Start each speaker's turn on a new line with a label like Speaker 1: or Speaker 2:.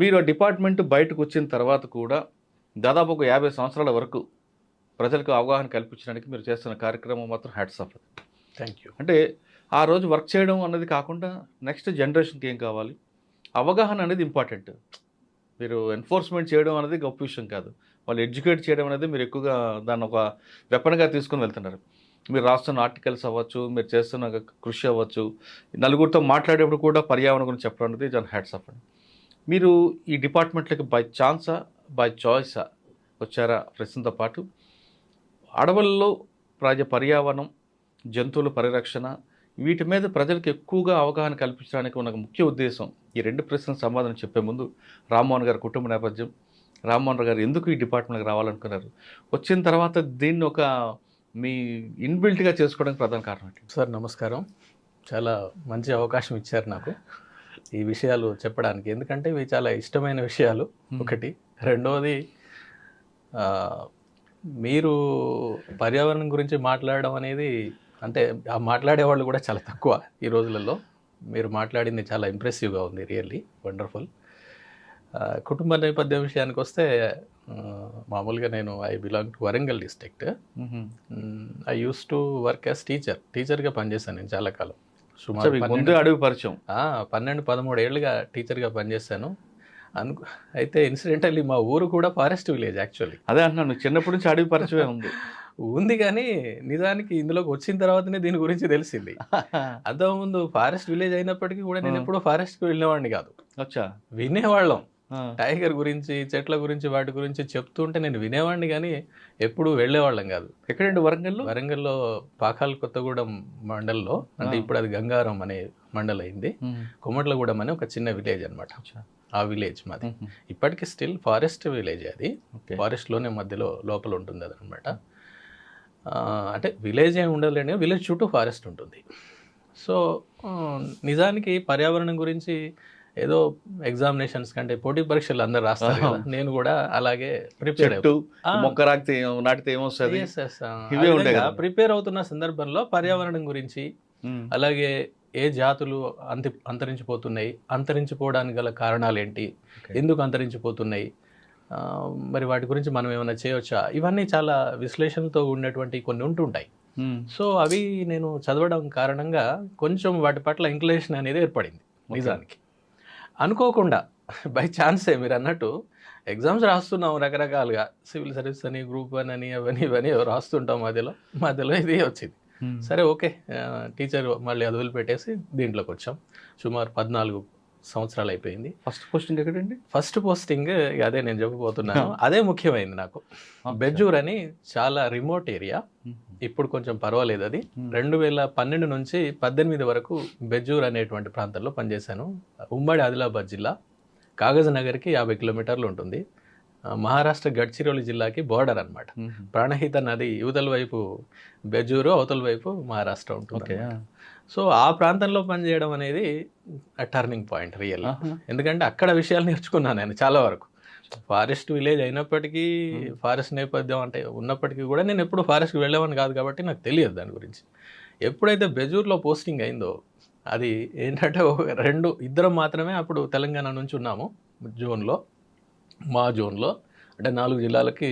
Speaker 1: మీరు ఆ డిపార్ట్మెంట్ బయటకు వచ్చిన తర్వాత కూడా దాదాపు ఒక యాభై సంవత్సరాల వరకు ప్రజలకు అవగాహన కల్పించడానికి మీరు చేస్తున్న కార్యక్రమం మాత్రం హ్యాట్స్ ఆఫ్
Speaker 2: థ్యాంక్ యూ
Speaker 1: అంటే ఆ రోజు వర్క్ చేయడం అన్నది కాకుండా నెక్స్ట్ జనరేషన్కి ఏం కావాలి? అవగాహన అనేది ఇంపార్టెంట్. మీరు ఎన్ఫోర్స్మెంట్ చేయడం అనేది గొప్ప విషయం కాదు. వాళ్ళు ఎడ్యుకేట్ చేయడం అనేది మీరు ఎక్కువగా దాన్ని ఒక వెపన్గా తీసుకొని వెళ్తున్నారు. మీరు రాస్తున్న ఆర్టికల్స్ అవ్వచ్చు మీరు చేస్తున్న కృషి అవ్వచ్చు నలుగురితో మాట్లాడేప్పుడు కూడా పర్యావరణం గురించి చెప్పడం అనేది దాని హ్యాట్స్ ఆఫ్ అండి మీరు ఈ డిపార్ట్మెంట్లకి బై ఛాన్సా బై చాయిసా వచ్చారా ప్రశ్నతో పాటు? అడవుల్లో ప్రజ పర్యావరణం జంతువుల పరిరక్షణ వీటి మీద ప్రజలకు ఎక్కువగా అవగాహన కల్పించడానికి ఉన్న ముఖ్య ఉద్దేశం ఈ రెండు ప్రశ్నలకు సమాధానం చెప్పే ముందు రామ్మోహన్ గారి కుటుంబ నేపథ్యం. రామ్మోహన్ గారు ఎందుకు ఈ డిపార్ట్మెంట్కి రావాలనుకున్నారు? వచ్చిన తర్వాత దీన్ని ఒక మీ ఇన్బిల్ట్గా చేసుకోవడానికి ప్రధాన కారణం ఏంటి?
Speaker 2: సార్ నమస్కారం. చాలా మంచి అవకాశం ఇచ్చారు నాకు. ఈ విషయాలు చెప్పడానికి. ఎందుకంటే ఇవి చాలా ఇష్టమైన విషయాలు. ఒకటి. రెండవది మీరు పర్యావరణం గురించి మాట్లాడడం అనేది అంటే ఆ మాట్లాడే వాళ్ళు కూడా చాలా తక్కువ ఈ రోజులలో. మీరు మాట్లాడింది చాలా ఇంప్రెసివ్గా ఉంది రియల్లీ వండర్ఫుల్ కుటుంబ నేపథ్యం విషయానికి వస్తే మామూలుగా నేను I belong to Warangal district I used to work as teacher టీచర్గా పనిచేశాను నేను చాలా కాలం.
Speaker 1: ముందే అడవి పరిచయం.
Speaker 2: ఆ, పన్నెండు పదమూడు ఏళ్ళుగా టీచర్గా పనిచేశాను అను అయితే ఇన్సిడెంటల్లీ మా ఊరు కూడా ఫారెస్ట్ విలేజ్ యాక్చువల్లీ.
Speaker 1: అదే అంటున్నాను చిన్నప్పటి నుంచి అడవి పరిచయమే ఉంది.
Speaker 2: ఉంది కానీ నిజానికి ఇందులోకి వచ్చిన తర్వాతనే దీని గురించి తెలిసింది. అంతకుముందు ఫారెస్ట్ విలేజ్ అయినప్పటికీ కూడా నేను. ఎప్పుడూ ఫారెస్ట్కి వెళ్ళేవాడిని కాదు.
Speaker 1: వచ్చా
Speaker 2: వినేవాళ్ళం. టైగర్ గురించి చెట్ల గురించి వాటి గురించి చెప్తుంటే నేను వినేవాడిని కానీ ఎప్పుడు వెళ్ళేవాళ్ళం కాదు.
Speaker 1: ఎక్కడండి వరంగల్లో?
Speaker 2: వరంగల్లో పాకాల్ కొత్తగూడెం మండల్లో అంటే. ఇప్పుడు అది గంగారం అనే మండల్ అయింది. కొమట్లగూడెం అనే ఒక చిన్న విలేజ్ అన్నమాట.
Speaker 1: అచ్చా.
Speaker 2: ఆ విలేజ్ మాది. ఇప్పటికీ స్టిల్ ఫారెస్ట్ విలేజ్ అది.
Speaker 1: ఓకే.
Speaker 2: ఫారెస్ట్లోనే మధ్యలో లోపల ఉంటుంది అది అనమాట అంటే విలేజ్ ఏమి ఉండలేని విలేజ్ చుట్టూ ఫారెస్ట్ ఉంటుంది. సో నిజానికి పర్యావరణం గురించి ఏదో ఎగ్జామినేషన్స్ కంటే పోటీ పరీక్షలు అందరు రాస్తారు కదా. నేను కూడా అలాగే ప్రిపేర్
Speaker 1: మొక్క రాకితే నాటితే ఏమొస్తుంది.
Speaker 2: ప్రిపేర్ అవుతున్న సందర్భంలో పర్యావరణం గురించి. అలాగే ఏ జాతులు అంతి అంతరించిపోతున్నాయి అంతరించిపోవడానికి గల కారణాలు ఏంటి. ఎందుకు అంతరించిపోతున్నాయి మరి వాటి గురించి మనం ఏమైనా చేయవచ్చా ఇవన్నీ చాలా విశ్లేషణతో ఉన్నటువంటి కొన్ని ఉంటుంటాయి. సో అవి నేను చదవడం కారణంగా కొంచెం వాటి పట్ల ఇంక్లేషన్ అనేది ఏర్పడింది నిజానికి అనుకోకుండా బై ఛాన్సే మీరు అన్నట్టు ఎగ్జామ్స్ రాస్తున్నాం రకరకాలుగా. సివిల్ సర్వీస్ అని గ్రూప్ వన్ అని అవన్నీ ఇవన్నీ రాస్తుంటాం మధ్యలో. మధ్యలో ఇది వచ్చింది.
Speaker 1: ఉమ్.
Speaker 2: సరే ఓకే. టీచర్ మళ్ళీ అది వదిలిపెట్టేసి దీంట్లోకి వచ్చాం. సుమారు పద్నాలుగు సంవత్సరాలు అయిపోయింది.
Speaker 1: ఫస్ట్ పోస్టింగ్ ఎక్కడండి?
Speaker 2: ఫస్ట్ పోస్టింగ్ అదే నేను చెప్పబోతున్నాను. అదే ముఖ్యమైనది నాకు. బెజ్జూర్ అని చాలా రిమోట్ ఏరియా. ఇప్పుడు కొంచెం పర్వాలేదు అది. రెండు వేల పన్నెండు నుంచి పద్దెనిమిది వరకు బెజ్జూర్ అనేటువంటి ప్రాంతంలో పనిచేశాను. ఉమ్మడి ఆదిలాబాద్ జిల్లా. కాగజ్ నగర్కి యాభై కిలోమీటర్లు ఉంటుంది. మహారాష్ట్ర గడ్చిరోలి జిల్లాకి బోర్డర్ అన్నమాట.
Speaker 1: ఉమ్.
Speaker 2: ప్రాణహిత నది యువతల వైపు బెజూరు అవతల వైపు మహారాష్ట్ర ఉంటుంది. సో ఆ ప్రాంతంలో పనిచేయడం అనేది టర్నింగ్ పాయింట్ రియల్. ఎందుకంటే అక్కడ విషయాలు నేర్చుకున్నాను నేను చాలా వరకు. ఫారెస్ట్ విలేజ్ అయినప్పటికీ ఫారెస్ట్ నేపథ్యం అంటే ఉన్నప్పటికీ కూడా నేను ఎప్పుడు ఫారెస్ట్కి వెళ్ళేవాడిని కాదు కాబట్టి నాకు తెలియదు దాని గురించి. ఎప్పుడైతే బెజూర్లో పోస్టింగ్ అయిందో అది ఏంటంటే ఒక రెండు ఇద్దరం మాత్రమే అప్పుడు తెలంగాణ నుంచి ఉన్నాము జోన్లో మా జోన్లో. అంటే నాలుగు జిల్లాలకి